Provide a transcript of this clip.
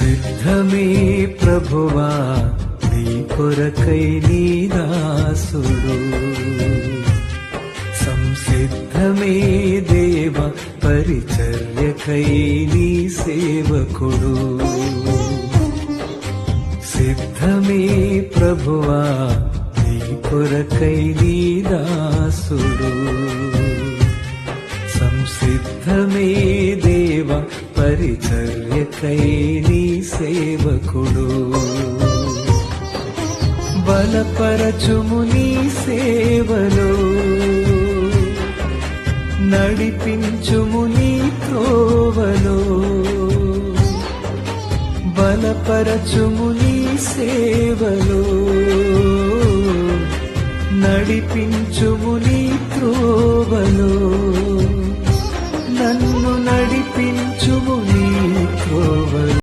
సిద్ధమే ప్రభువా నీ కొరకై నీ దాసుడు. సంసిద్ధమే దేవ పరిచర్యకై నీ సేవకుడు. సిద్ధమే ప్రభువా నీ కొరకై నీ దాసుడు. సంసిద్ధమే దేవ పరిచర్యకై నీ సేవకుడు. బలపరచుము నీ సేవలో. నడిపించుము నీ త్రోవలో. బలపరచుము నీ సేవలో. నడిపించుము నీ నడిపించుము